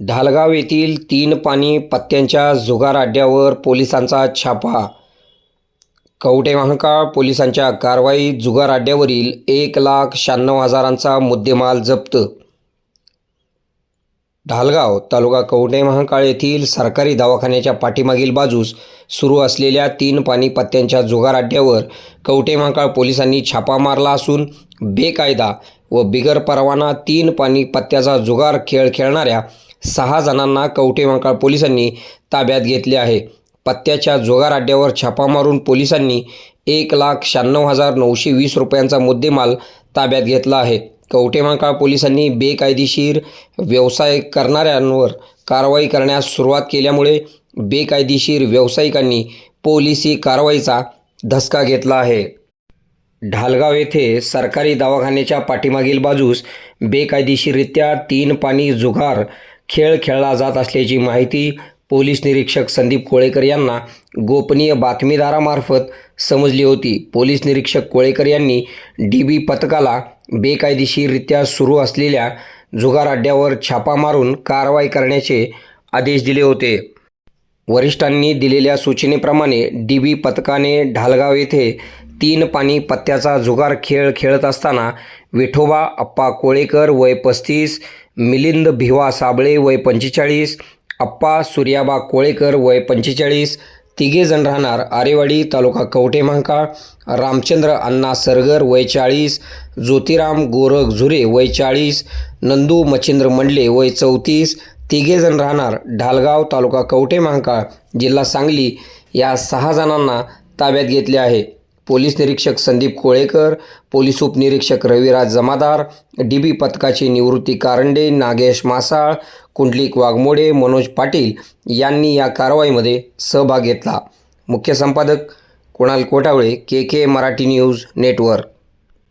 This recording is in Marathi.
ढालगाव येथील तीन पाणी पत्त्यांच्या जुगार अड्ड्यावर पोलिसांचा छापा. कवटे महाकाळ पोलिसांच्या कारवाई जुगार अड्ड्यावरील एक लाख शहाण्णव हजारांचा मुद्देमाल जप्त. ढालगाव तालुका कवटे महाकाळ येथील सरकारी दवाखान्याच्या पाठीमागील बाजूस सुरू असलेल्या तीन पाणी पत्त्यांच्या जुगार अड्ड्यावर कवटे महाकाळ पोलिसांनी छापा मारला असून बेकायदा व बिगर परवाना तीन पाणी पत्त्याचा जुगार खेळ खेळणाऱ्या सहा जणांना कवठे पोलिसांनी ताब्यात घेतले आहे. पत्त्याच्या जुगार अड्ड्यावर छापा मारून पोलिसांनी एक लाख शहाण्णव हजार नऊशे वीस रुपयांचा मुद्देमाल ताब्यात घेतला आहे. कवठे पोलिसांनी बेकायदेशीर व्यवसाय करणाऱ्यांवर कारवाई करण्यास सुरुवात केल्यामुळे बेकायदेशीर व्यावसायिकांनी पोलिसी कारवाईचा धसका घेतला आहे. ढालगाव येथे सरकारी दवाखान्याच्या पाठीमागील बाजूस बेकायदेशीररित्या तीन पाणी जुगार खेळ खेळला जात असल्याची माहिती पोलीस निरीक्षक संदीप कोळेकर यांना गोपनीय बातमीदारामार्फत समजली होती. पोलीस निरीक्षक कोळेकर यांनी डी बी पथकाला बेकायदेशीररित्या सुरू असलेल्या जुगार अड्ड्यावर छापा मारून कारवाई करण्याचे आदेश दिले होते. वरिष्ठांनी दिलेल्या सूचनेप्रमाणे डी बी पथकाने ढालगाव येथे तीन पाणी पत्त्याचा जुगार खेळ खेळत असताना विठोबा अप्पा कोळेकर वय पस्तीस मिलिंद भिवा साबळे वय पंचेचाळीस अप्पा सूर्याबा कोळेकर वय पंचेचाळीस तिघेजण राहणार आरेवाडी तालुका कवठे महांकाळ रामचंद्र अण्णा सरगर वय चाळीस ज्योतिराम गोरख झुरे वय चाळीस नंदू मच्छिंद्र मंडले वय चौतीस तिघेजण राहणार ढालगाव तालुका कवठे महांकाळ जिल्हा सांगली या सहा जणांना ताब्यात घेतले आहे. पोलीस निरीक्षक संदीप कोळेकर पोलीस उपनिरीक्षक रविराज जमादार डी बी पथकाचे निवृत्ती कारंडे नागेश मासाळ कुंडलिक वाघमोडे मनोज पाटील यांनी या कारवाईमध्ये सहभाग घेतला. मुख्य संपादक Kunal Kotawale K K Marathi news network.